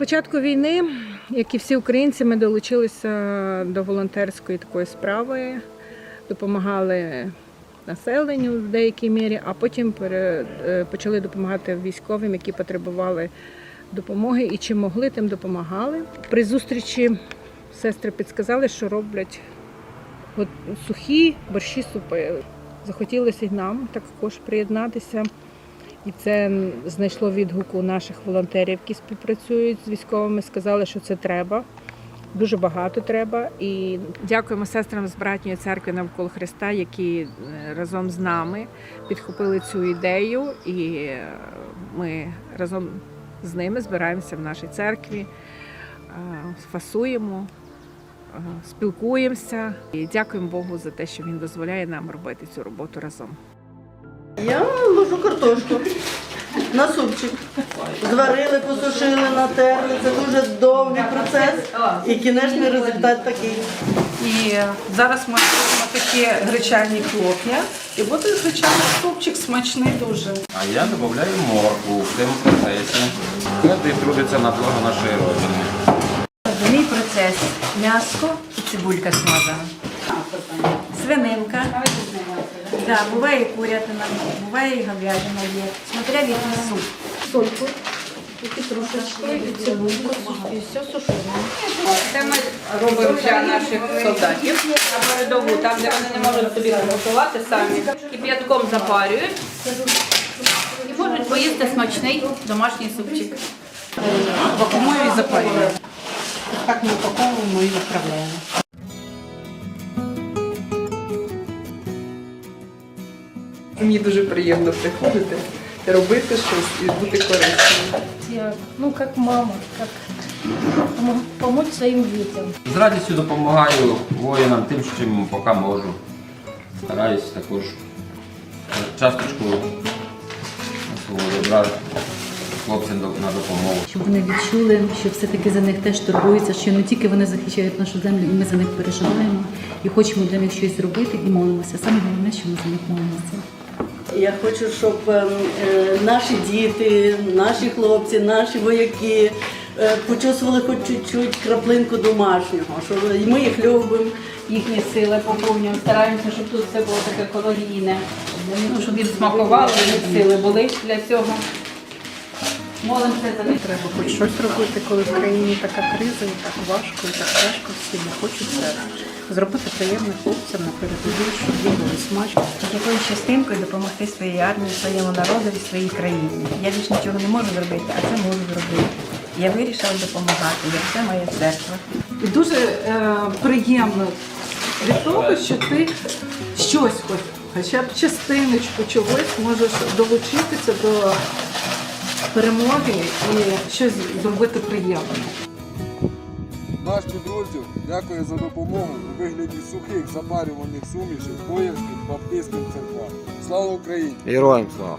початку війни, як і всі українці, ми долучилися до волонтерської такої справи, допомагали населенню в деякій мірі, а потім е, почали допомагати військовим, які потребували допомоги, і чим могли, тим допомагали. При зустрічі сестри підсказали, що роблять сухі борщі супи. Захотілося й нам також приєднатися. І це знайшло відгук у наших волонтерів, які співпрацюють з військовими. Сказали, що це треба. Дуже багато треба. І дякуємо сестрам з братньої церкви навколо Христа, які е, разом з нами підхопили цю ідею, і е, ми разом з ними збираємося в нашій церкві, е, фасуємо, спілкуємося. І дякуємо Богу за те, що Він дозволяє нам робити цю роботу разом. Я ложу картошку на супчик. Зварили, посушили, натерли. Це дуже довгий процес. І кінечний результат такий. І зараз ми робимо такі гречані хлоп'я. І буде гречаний супчик смачний дуже. А я додаю моркву в цьому процесі. Кожен трудиться на благо нашої родини. Мій процес м'ясо і цибулька смажена. Свининка. Да, буває і курятина, буває і говядина є. Смотря який суп. Сольку, і петрушечку, і цибульку, і все сушимо. Це ми робимо для наших солдатів на передову, там, де вони не можуть собі приготувати самі. Кип'ятком запарюють і можуть поїсти смачний домашній супчик. Вакуумую і запарюю. Так ми упаковуємо і відправляємо. Мені дуже приємно приходити, робити щось і бути корисним. Я, ну, как мама, как помо- помочь своим детям. З радістю допомагаю воїнам тим, чим поки можу. Стараюсь також часточку свого добра хлопцям на допомогу. щоб вони відчули, що все-таки за них теж турбуються, що не тільки вони захищають нашу землю, і ми за них переживаємо, і хочемо для них щось зробити і молимося. Саме головне, що ми за них молимося. Я хочу, щоб ем, е, наші діти, наші хлопці, наші вояки е, почувствували хоч чуть-чуть краплинку домашнього, що ми їх любимо. Їхні сили поповнюємо, стараємося, щоб тут все було таке калорійне, ну, щоб і їх сили були для цього. Молимося за них. Треба хоч щось робити, коли в країні така криза, і так важко, і так тяжко, всі не хочуть це зробити приємно хлопцям на передовій, щоб їм було смачно. Якоюсь частинкою допомогти своїй армії, своєму народові, своїй країні. Я більш нічого не можу зробити, а це можу зробити. Я вирішила допомагати, як це моя церква. І дуже е, приємно від того, що ти щось хоч, хоча б частиночку чогось можеш долучитися до перемоги і щось зробити приємне. Наш підрозділ дякує за допомогу у вигляді сухих запарюваних сумішів Боярським баптистським церквам. Слава Україні! Героям слава!